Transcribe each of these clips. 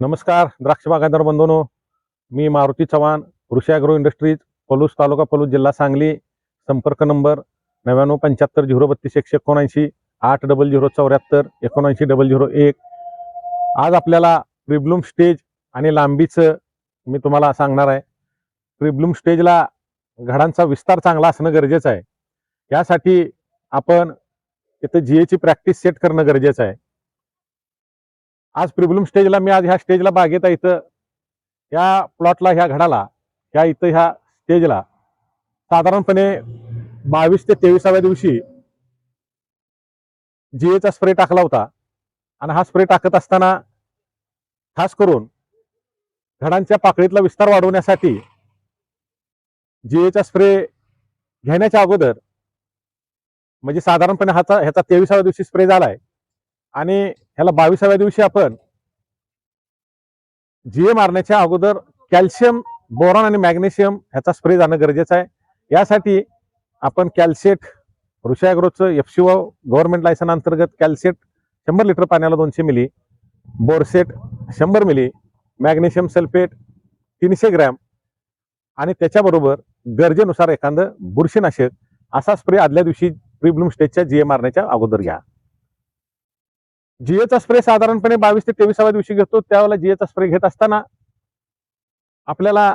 नमस्कार द्राक्ष बागायतदार बंधूंनो. मी मारुती चव्हाण कृषी अॅग्रो इंडस्ट्रीज पलूस तालुका पलूस जिल्हा सांगली. संपर्क नंबर नव्याण्णव पंच्याहत्तर झिरो बत्तीस एकशे एकोणऐंशी आठ डबल झिरो चौऱ्याहत्तर एकोणऐंशी डबल झिरो एक. आज आपल्याला प्रिब्लूम स्टेज आणि लांबीचं मी तुम्हाला सांगणार आहे. प्रिब्लूम स्टेजला घडांचा विस्तार चांगला असणं गरजेचं आहे. यासाठी आपण इथं जी एची प्रॅक्टिस सेट करणं गरजेचं आहे. आज प्रिब्लूम स्टेजला मी आज ह्या स्टेजला बागेत आहे इथं. ह्या प्लॉटला ह्या घडाला ह्या इथं ह्या स्टेजला. साधारणपणे बावीस ते तेविसाव्या दिवशी जीएचा स्प्रे टाकला होता. आणि हा स्प्रे टाकत असताना खास करून घडांच्या पाकळीतला विस्तार वाढवण्यासाठी जीएचा स्प्रे घेण्याच्या अगोदर म्हणजे साधारणपणे ह्याचा ह्याचा तेविसाव्या दिवशी स्प्रे झालाय. आणि ह्याला बावीसाव्या दिवशी आपण जीए मारण्याच्या अगोदर कॅल्शियम बोरॉन आणि मॅग्नेशियम ह्याचा स्प्रे जाणं गरजेचं आहे. यासाठी आपण कॅल्सेट ऋषाग्रोचं एफ गव्हर्नमेंट लायसन अंतर्गत कॅल्सेट शंभर लिटर पाण्याला दोनशे मिली बोरसेट शंभर मिली मॅग्नेशियम सल्फेट तीनशे ग्रॅम आणि त्याच्याबरोबर गरजेनुसार एखादं बुरशीनाशक असा स्प्रे आदल्या दिवशी प्रीब्लूम स्टेजच्या जीए मारण्याच्या अगोदर घ्या. जीएचा स्प्रे साधारणपणे बावीस ते तेविसाव्या दिवशी घेतो. त्यावेळेला जीएचा स्प्रे घेत असताना आपल्याला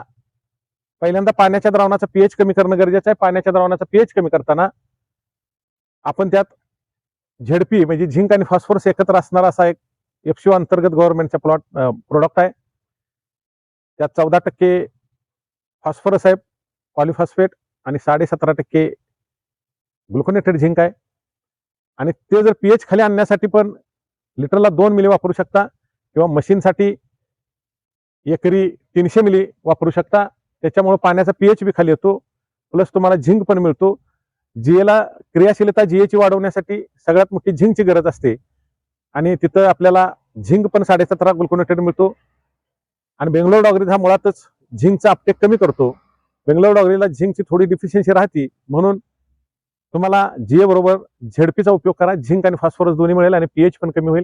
पहिल्यांदा पाण्याच्या द्रावणाचा पीएच कमी करणं गरजेचं आहे. पाण्याच्या द्रावणाचा पीएच कमी करताना आपण त्यात झेडपी म्हणजे झिंक आणि फॉस्फरस एकत्र असणारा असा एक एफसीओ अंतर्गत गव्हर्नमेंटचा प्लॉट प्रोडक्ट आहे. त्यात चौदा टक्के फॉस्फरस आहे पॉलिफॉस्फेट आणि साडेसतरा टक्के ग्लुकोनेटेड झिंक आहे. आणि ते जर पीएच खाली आणण्यासाठी पण लिटरला दोन मिली वापरू शकता किंवा मशीनसाठी एकरी तीनशे मिली वापरू शकता. त्याच्यामुळे पाण्याचा पीएच बी खाली येतो. प्लस तुम्हाला झिंक पण मिळतो. जीएला क्रियाशीलता जीएची वाढवण्यासाठी सगळ्यात मोठी झिंकची गरज असते. आणि तिथं आपल्याला झिंक पण साडेसतरा ग्लुकोनेटेड मिळतो. आणि बेंगलोर डॉगरीज हा मुळातच झिंकचा अपटेक कमी करतो. बेंगलोर डॉगरीला झिंकची थोडी डिफिशियन्सी राहते. म्हणून तुम्हाला जीए बरोबर झेडपीचा उपयोग करा. झिंक आणि फॉस्फरस दोन्ही मिळेल आणि पीएच पण कमी होईल.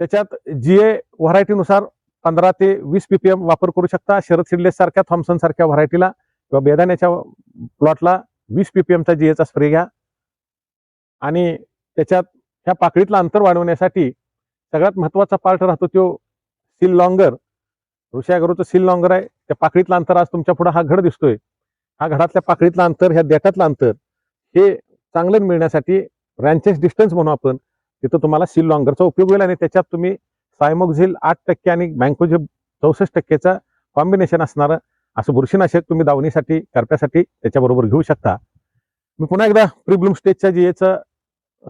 त्याच्यात जीए व्हरायटीनुसार पंधरा ते वीस पीपीएम वापर करू शकता. शरद सिडलेस सारख्या थॉम्सन सारख्या व्हरायटीला किंवा बेदाण्याच्या प्लॉटला वीस पीपीएमचा जीएचा स्प्रे घ्या. आणि त्याच्यात ह्या पाकळीतलं अंतर वाढवण्यासाठी सगळ्यात महत्त्वाचा पार्ट राहतो तो सील लॉंगर ऋषागरूचं सील लॉंगर आहे. त्या पाकळीतलं अंतर आज तुमच्यापुढे हा घड दिसतोय. हा घडातल्या पाकळीतलं अंतर ह्या देठातलं अंतर हे चांगलं मिळण्यासाठी रॅन्चेस डिस्टन्स म्हणू आपण तिथं तुम्हाला सील लॉंगरचा उपयोग होईल आणि त्याच्यात तुम्ही सायमोक्झिल आठ टक्के आणि बँकोझिल चौसष्ट टक्केचा कॉम्बिनेशन असणारं असं बुरशीनाशक तुम्ही दावणीसाठी करप्यासाठी त्याच्याबरोबर घेऊ शकता. मी पुन्हा एकदा प्रिब्लूम स्टेजच्या जीएचं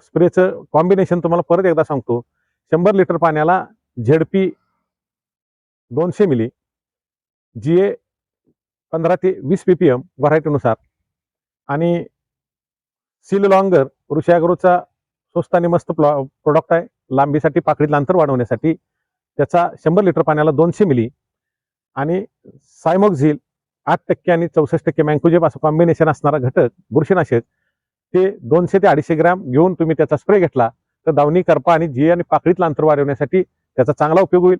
स्प्रेचं कॉम्बिनेशन तुम्हाला परत एकदा सांगतो. शंभर लिटर पाण्याला झेडपी दोनशे मिली जीए पंधरा ते वीस पी पी एम व्हरायटीनुसार आणि सील लॉंगर ऋषाग्रोचा स्वस्त आणि मस्त प्रोडक्ट आहे. लांबीसाठी पाकळीतलं अंतर वाढवण्यासाठी. त्याचा शंभर लिटर पाण्याला दोनशे मिली. आणि सायमोक्झिल आठ टक्के आणि चौसष्ट टक्के मँकोजेब असं कॉम्बिनेशन असणारा घटक बुरशीनाशक ते दोनशे ते अडीचशे ग्रॅम घेऊन तुम्ही त्याचा स्प्रे घेतला तर दावणी करपा आणि जिए आणि पाकळीतलं अंतर वाढवण्यासाठी त्याचा चांगला उपयोग होईल.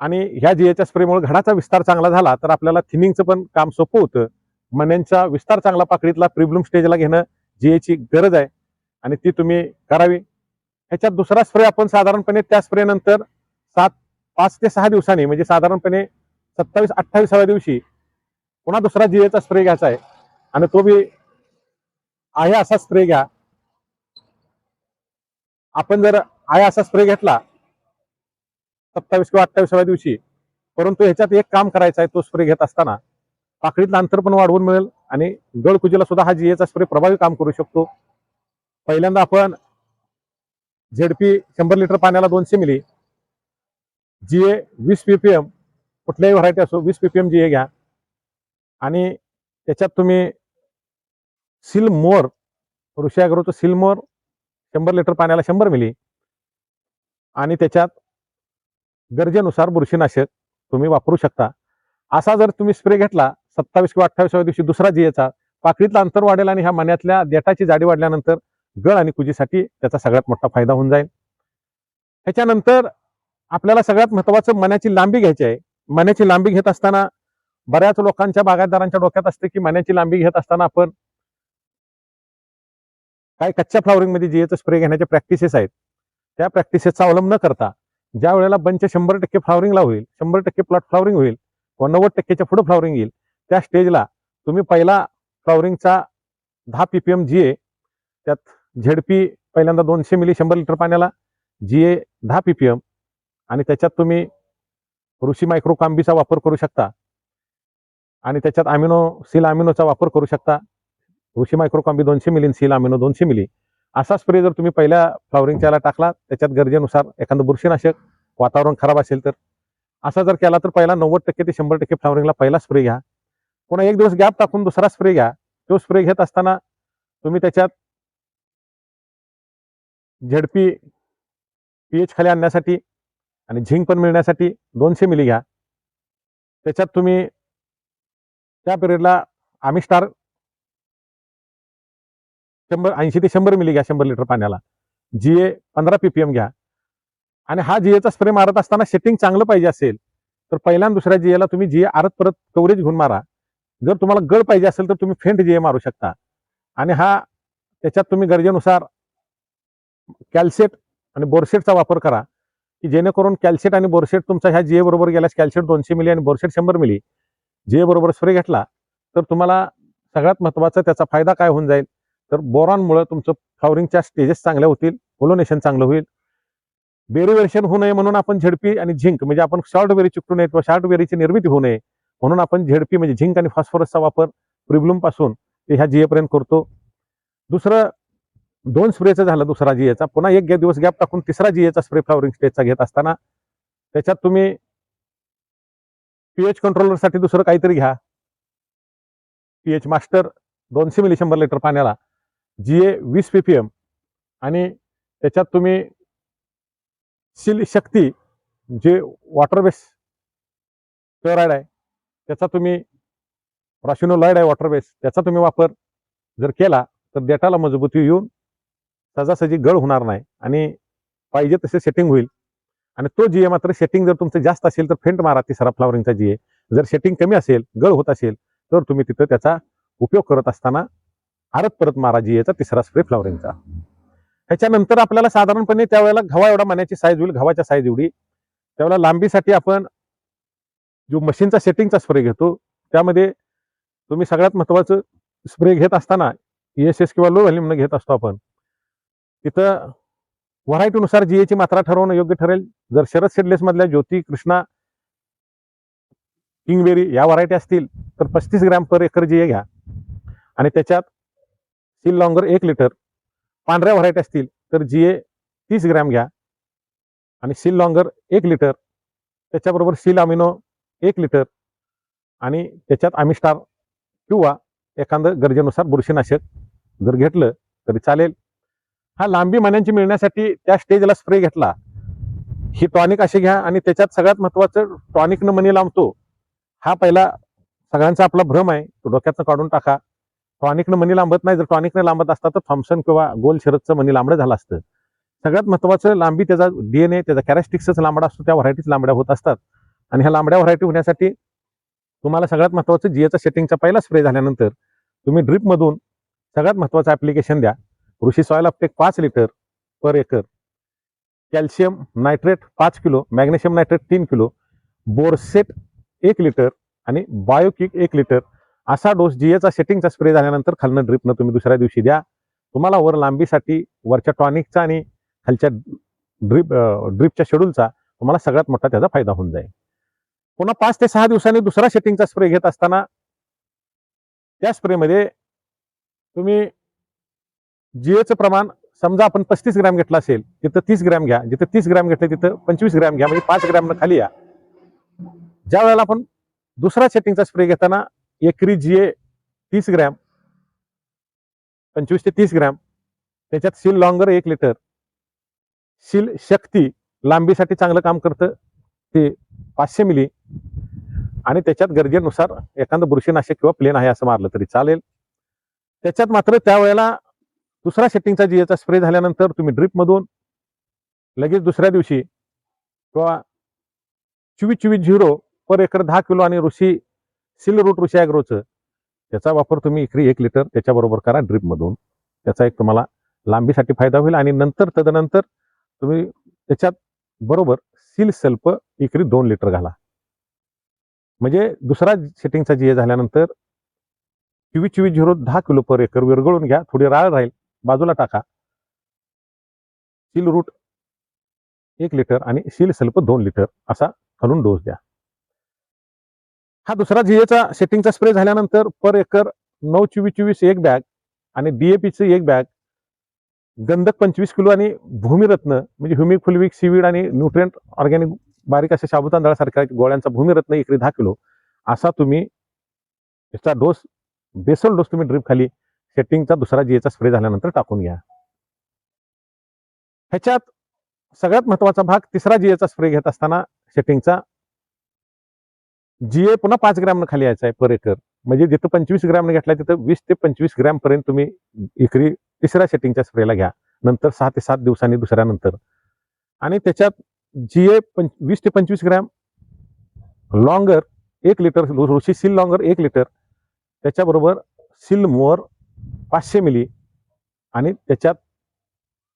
आणि ह्या जिएच्या स्प्रेमुळे घडाचा विस्तार चांगला झाला तर आपल्याला थिनिंगचं पण काम सोपं होतं. मण्यांचा विस्तार चांगला पाकळीतला प्रिब्लूम स्टेजला घेणं जीएची गरज आहे आणि ती तुम्ही करावी. ह्याच्यात दुसरा स्प्रे आपण साधारणपणे त्या स्प्रे नंतर सात पाच ते सहा दिवसांनी म्हणजे साधारणपणे सत्तावीस अठ्ठावीसाव्या दिवशी पुन्हा दुसरा जिरेचा स्प्रे घ्यायचा आहे. आणि तो बी आहे असा स्प्रे घ्या. आपण जर आहे असा स्प्रे घेतला सत्तावीस किंवा अठ्ठावीसाव्या दिवशी परंतु ह्याच्यात एक काम करायचं आहे तो स्प्रे घेत असताना पाकळीतलं अंतर पण वाढवून मिळेल. आणि गळकुजीला सुद्धा हा जीएचा स्प्रे प्रभावी काम करू शकतो. पहिल्यांदा आपण झेडपी शंभर लिटर पाण्याला दोनशे मिली. जीए वीस पीपीएम कुठल्याही व्हरायटी असो वीस पीपीएम जीए घ्या. आणि त्याच्यात तुम्ही सिल मोर सिलमोर सिल मोर शंभर लिटर पाण्याला शंभर मिली. आणि त्याच्यात गरजेनुसार बुरशीनाशक तुम्ही वापरू शकता. असा जर तुम्ही स्प्रे घेतला सत्तावीस किंवा अठ्ठावीसाव्या दिवशी दुसरा जीएचा पाकळीतलं अंतर वाढेल आणि ह्या मण्यातल्या देठाची जाडी वाढल्यानंतर गळ आणि कुजीसाठी त्याचा सगळ्यात मोठा फायदा होऊन जाईल. ह्याच्यानंतर आपल्याला सगळ्यात महत्वाचं मण्याची लांबी घ्यायची आहे. मण्याची लांबी घेत असताना बऱ्याच लोकांच्या बागायतदारांच्या डोक्यात असते की मण्याची लांबी घेत असताना आपण काय कच्च्या फ्लॉवरिंगमध्ये जीएचं स्प्रे घेण्याचे प्रॅक्टिसेस आहेत त्या प्रॅक्टिसेसचा अवलंब न करता ज्या वेळेला बंच शंभर टक्के फ्लॉवरिंगला होईल शंभर टक्के प्लॉट फ्लॉवरिंग होईल किंवा नव्वद टक्केच्या पुढे फ्लॉवरिंग येईल त्या स्टेजला तुम्ही पहिला फ्लॉवरिंगचा दहा पीपीएम जी ए त्यात झेडपी पहिल्यांदा दोनशे मिली शंभर लिटर पाण्याला जी ए दहा पीपीएम आणि त्याच्यात तुम्ही ऋषी मायक्रो कांबीचा वापर करू शकता. आणि त्याच्यात अमिनो सील अमिनोचा वापर करू शकता. ऋषी मायक्रो कांबी दोनशे मिली सील अमिनो दोनशे मिली. असा स्प्रे जर तुम्ही पहिल्या फ्लॉवरिंगच्याला टाकला त्याच्यात गरजेनुसार एखादं बुरशीनाशक वातावरण खराब असेल तर. असा जर केला तर पहिला नव्वद टक्के ते शंभर टक्के फ्लॉवरिंगला पहिला स्प्रे घ्या. पुन्हा एक दिवस गॅप टाकून दुसरा स्प्रे घ्या. तो स्प्रे घेत असताना तुम्ही त्याच्यात झेडपी पीएच खाली आणण्यासाठी आणि झिंक पण मिळण्यासाठी दोनशे मिली घ्या. त्याच्यात तुम्ही त्या पिरियडला आम्ही स्टार शंभर ऐंशी ते शंभर मिली घ्या शंभर लिटर पाण्याला. जी ए पंधरा पीपीएम घ्या. आणि हा जीएचा स्प्रे मारत असताना सेटिंग चांगलं पाहिजे असेल तर पहिल्या दुसऱ्या दुसऱ्या जीएला तुम्ही जीए आरत परत कव्हरेज घेऊन मारा. जर तुम्हाला गळ पाहिजे असेल तर तुम्ही फेंट जे मारू शकता. आणि हा त्याच्यात तुम्ही गरजेनुसार कॅल्सेट आणि बोरसेटचा वापर करा की जेणेकरून कॅल्सेट आणि बोरसेट तुमचा ह्या जे बरोबर गेल्यास कॅल्सेट दोनशे मिली आणि बोरसेट शंभर मिली जे बरोबर स्प्रे घेतला तर तुम्हाला सगळ्यात महत्त्वाचा त्याचा फायदा काय होऊन जाईल? तर बोरॉनमुळं तुमचं फ्लॉवरिंगच्या स्टेजेस चांगल्या होतील पोलोनेशन चांगलं होईल. बेरिवेशन होऊ नये म्हणून आपण झेडपी आणि झिंक म्हणजे आपण शॉर्ट बेरी चिकटू नये किंवा शॉर्ट बेरीची निर्मिती होऊ नये म्हणून आपण झेडपी म्हणजे झिंक आणि फॉस्फरसचा वापर प्रिब्लूमपासून ते ह्या जीएपर्यंत करतो. दुसरं दोन स्प्रेचं झालं दुसरा जीएचा पुन्हा एक दिवस गॅप टाकून तिसरा जीएचा स्प्रे फ्लॉवरिंग स्टेजचा घेत असताना त्याच्यात तुम्ही पीएच कंट्रोलरसाठी दुसरं काहीतरी घ्या. पीएच मास्टर दोनशे मिली शंभर लिटर पाण्याला जीए वीस पीपीएम आणि त्याच्यात तुम्ही शिल शक्ती जे वॉटर बेस क्लोराईड आहे त्याचा तुम्ही रॉशिनोलॉइड आहे वॉटर बेस त्याचा तुम्ही वापर जर केला तर डेटाला मजबूती येऊन सहजासहजी गळ होणार नाही आणि पाहिजे तसे सेटिंग होईल. आणि तो जीए मात्र सेटिंग जर तुमचं जास्त असेल तर फेंट मारा तिसरा फ्लॉवरिंगचा जीए जर सेटिंग कमी असेल गळ होत असेल तर तुम्ही तिथं त्याचा उपयोग करत असताना आरत परत मारा जीएचा तिसरा स्प्रे फ्लावरिंगचा ह्याच्यानंतर आपल्याला साधारणपणे त्यावेळेला घवा एवढा मण्याची साईज होईल घवाच्या साईज एवढी. त्यावेळेला लांबीसाठी आपण जो मशीनचा सेटिंगचा स्प्रे घेतो त्यामध्ये तुम्ही सगळ्यात महत्वाचं स्प्रे घेत असताना एस एस किंवा लो व्हॅल्यूमनं घेत असतो आपण. तिथं व्हरायटीनुसार जीएची मात्रा ठरवणं योग्य ठरेल. जर शरद सेडलेसमधल्या ज्योती कृष्णा किंगबेरी या व्हरायटी असतील तर पस्तीस ग्रॅम पर एकर जीए घ्या. आणि त्याच्यात सील लॉंगर एक लिटर पांढऱ्या व्हरायटी असतील तर जीए तीस ग्रॅम घ्या. आणि सील लॉंगर एक लिटर त्याच्याबरोबर सील अमिनो एक लिटर आणि त्याच्यात आम्ही स्टार किंवा एखादं गरजेनुसार बुरशीनाशक जर घेतलं तरी चालेल. हा लांबी मान्यांची मिळण्यासाठी त्या स्टेजला स्प्रे घेतला. ही टॉनिक अशी घ्या आणि त्याच्यात सगळ्यात महत्वाचं टॉनिकनं मनी लांबतो हा पहिला सगळ्यांचा आपला भ्रम आहे. तो डोक्यातनं काढून टाका. टॉनिकनं मनी लांबत नाही. जर टॉनिकनं लांबत असता तर थॉम्सन किंवा गोल शरदचं मनी लांबडं झालं असतं. सगळ्यात महत्वाचं लांबी त्याचा डीएनए त्याचा कॅरेस्टिक्सच लांबडा असतो. त्या व्हरायटीच लांबड्या होत असतात. आणि ह्या लांबड्या व्हरायटी होण्यासाठी तुम्हाला सगळ्यात महत्त्वाचं जीएचा सेटिंगचा पहिला स्प्रे झाल्यानंतर तुम्ही ड्रिपमधून सगळ्यात महत्त्वाचं ॲप्लिकेशन द्या. ऋषी सॉयल अपटेक पाच litre per acre. Calcium nitrate पाच किलो मॅग्नेशियम नायट्रेट तीन किलो बोरसेट एक लिटर आणि बायोकिक एक लिटर असा डोस जीएचा सेटिंगचा स्प्रे झाल्यानंतर खालनं ड्रिपनं तुम्ही दुसऱ्या दिवशी द्या. तुम्हाला वर लांबीसाठी वरच्या टॉनिकचा आणि खालच्या ड्रिप ड्रिपच्या शेड्यूलचा तुम्हाला सगळ्यात मोठा त्याचा फायदा होऊन जाईल. पुन्हा पाच ते सहा दिवसांनी दुसरा शेटिंगचा स्प्रे घेत असताना त्या स्प्रेमध्ये तुम्ही जीएचं प्रमाण समजा आपण पस्तीस ग्रॅम घेतला असेल तिथं तीस ग्रॅम घ्या जिथं तीस ग्रॅम घेतलं तिथं पंचवीस ग्रॅम घ्या म्हणजे पाच ग्रॅम खाली या. ज्या वेळेला आपण दुसरा सेटिंगचा स्प्रे घेताना एकरी जीए तीस ग्रॅम पंचवीस ते तीस ग्रॅम त्याच्यात सील लॉंगर एक लिटर सील शक्ती लांबीसाठी चांगलं काम करतं ते पाचशे मिली. आणि त्याच्यात गरजेनुसार एखादं बुरशीनाशक किंवा प्लेन आहे असं मारलं तरी चालेल. त्याच्यात मात्र त्यावेळेला दुसरा सेटिंगचा याचा स्प्रे झाल्यानंतर तुम्ही ड्रिपमधून लगेच दुसऱ्या दिवशी किंवा चोवीस चोवीस झिरो पर एकर दहा किलो आणि ऋषी सिल रूट ऋषी ॲग्रोचं त्याचा वापर तुम्ही एकरी एक लिटर त्याच्याबरोबर करा ड्रीपमधून त्याचा एक तुम्हाला लांबीसाठी फायदा होईल आणि नंतर तदनंतर तुम्ही त्याच्यात बरोबर सील सल्प एकरी दोन लिटर घाला. म्हणजे दुसरा सेटिंगचा जी झाल्यानंतर चोवीस चोवीस झिरो दहा किलो पर एकर विरघळून घ्या थोडी राळ राहील बाजूला टाका. सील रूट एक लिटर आणि सील सल्प दोन लिटर असा घालून डोस द्या. हा दुसरा जिएचा सेटिंगचा स्प्रे झाल्यानंतर पर एकर नऊ चोवीस चोवीस एक बॅग आणि डीएपीचं एक बॅग गंधक पंचवीस किलो आणि भूमिरत्न म्हणजे ह्युमिक फुलविक सीवीड आणि न्यूट्रिएंट ऑर्गॅनिक बारीक अशा शाबुतांदळासारख्या गोळ्यांचा भूमिरत्न एकरी दहा किलो असा तुम्ही याचा डोस बेसल डोस तुम्ही ड्रीप खाली सेटिंगचा दुसरा जीएचा स्प्रे झाल्यानंतर टाकून घ्या. ह्याच्यात सगळ्यात महत्त्वाचा भाग तिसरा जीएचा स्प्रे घेत असताना सेटिंगचा जीए पुन्हा पाच ग्रॅमनं खाली यायचा आहे पर एकर. म्हणजे जिथं पंचवीस ग्रॅमनं घेतला तिथं वीस ते पंचवीस ग्रॅम पर्यंत तुम्ही एकरी तिसऱ्या सेटिंगच्या स्प्रेला घ्या. नंतर सहा ते सात दिवसांनी दुसऱ्यानंतर. आणि त्याच्यात जी ए पंच वीस ते पंचवीस ग्रॅम लॉंगर एक लिटर ऋषी सिल लॉंगर एक लिटर त्याच्याबरोबर सिल मोअर पाचशे मिली आणि त्याच्यात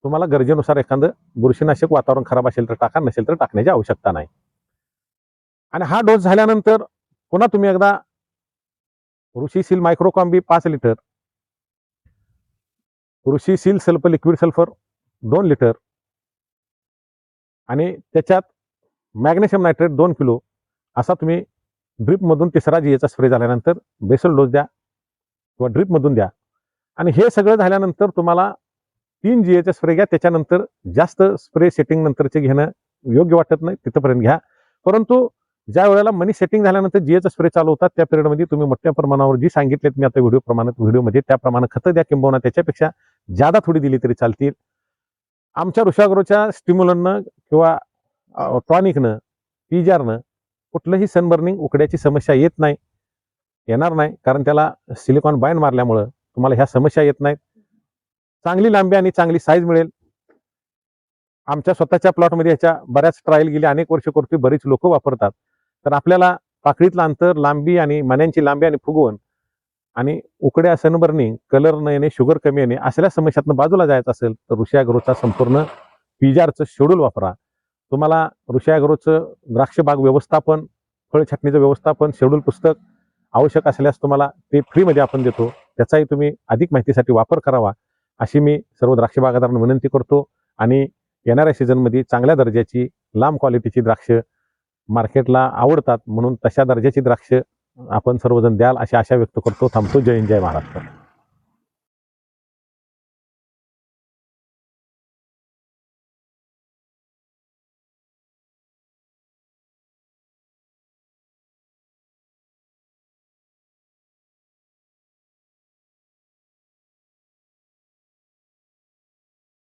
तुम्हाला गरजेनुसार एखादं बुरशीनाशक वातावरण खराब असेल तर टाका नसेल तर टाकण्याची आवश्यकता नाही. आणि हा डोस झाल्यानंतर पुन्हा तुम्ही एकदा ऋषी सील मायक्रोकॉम्बी पाच litre Rishi seal sulph liquid sulphur दोन लिटर. आणि त्याच्यात मॅग्नेशियम नायट्रेट दोन किलो असा तुम्ही ड्रीपमधून तिसरा जी याचा स्प्रे झाल्यानंतर बेसल डोस द्या किंवा ड्रीपमधून द्या. आणि हे सगळं झाल्यानंतर तुम्हाला तीन जी जीएचे स्प्रे घ्या. त्याच्यानंतर जास्त स्प्रे सेटिंग नंतरचे घेणं योग्य वाटत नाही. तिथंपर्यंत घ्या. परंतु ज्या वेळेला मनी सेटिंग झाल्यानंतर जी एचा स्प्रे चालू होतात त्या पिरियडमध्ये तुम्ही मोठ्या प्रमाणावर जी सांगितलेत मी आता व्हिडिओ प्रमाणात व्हिडिओमध्ये त्याप्रमाणे खतं द्या किंबहुना. त्याच्यापेक्षा जादा थोडी दिली तरी चालतील. आमच्या ऋषाग्रोच्या स्टिम्युलननं किंवा टॉनिकनं पिजारनं कुठलंही सनबर्निंग उकड्याची समस्या येत नाही. येणार नाही कारण त्याला सिलिकॉन बाइंड मारल्यामुळं तुम्हाला ह्या समस्या येत नाहीत. चांगली लांबी आणि चांगली साईज मिळेल. आमच्या स्वतःच्या प्लॉटमध्ये ह्याच्या बऱ्याच ट्रायल गेली अनेक वर्ष करतोय बरीच लोक वापरतात. तर आपल्याला पाकळीतलं अंतर लांबी आणि मन्यांची लांबी आणि फुगवण आणि उकड्या सनबर्निंग कलर न येणे शुगर कमी येणे असल्या समस्यातनं बाजूला जायचं असेल तर ऋषी संपूर्ण पिजारचं शेड्यूल वापरा. तुम्हाला ऋषी अॅग्रोचं द्राक्ष बाग व्यवस्थापन फळ छाटणीचं व्यवस्थापन शेड्यूल पुस्तक आवश्यक असल्यास तुम्हाला ते फ्रीमध्ये आपण देतो. त्याचाही तुम्ही अधिक माहितीसाठी वापर करावा. अशी मी सर्व द्राक्ष बागादारांना विनंती करतो आणि येणाऱ्या सीझनमध्ये चांगल्या दर्जाची लांब क्वालिटीची द्राक्ष मार्केटला आवडतात म्हणून तशा दर्जाची द्राक्ष आपण सर्वजण द्याल अशी आशा व्यक्त करतो. थांबतो. जय हिंद जय महाराष्ट्र.